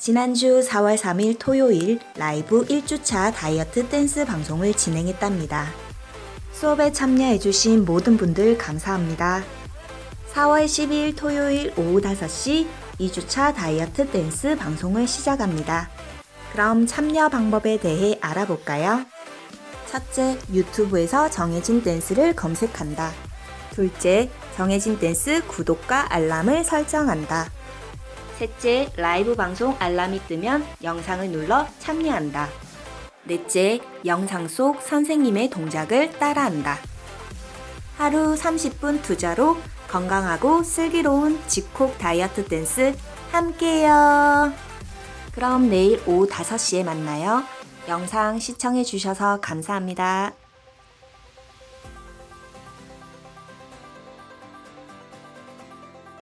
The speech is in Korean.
지난주 4월 3일 토요일 라이브 1주차 다이어트 댄스 방송을 진행했답니다. 수업에 참여해주신 모든 분들 감사합니다. 4월 12일 토요일 오후 5시 2주차 다이어트 댄스 방송을 시작합니다. 그럼 참여 방법에 대해 알아볼까요? 첫째, 유튜브에서 정해진 댄스를 검색한다. 둘째, 정해진 댄스 구독과 알람을 설정한다. 셋째, 라이브 방송 알람이 뜨면 영상을 눌러 참여한다. 넷째, 영상 속 선생님의 동작을 따라한다. 하루 30분 투자로 건강하고 슬기로운 집콕 다이어트 댄스 함께해요. 그럼 내일 오후 5시에 만나요. 영상 시청해주셔서 감사합니다.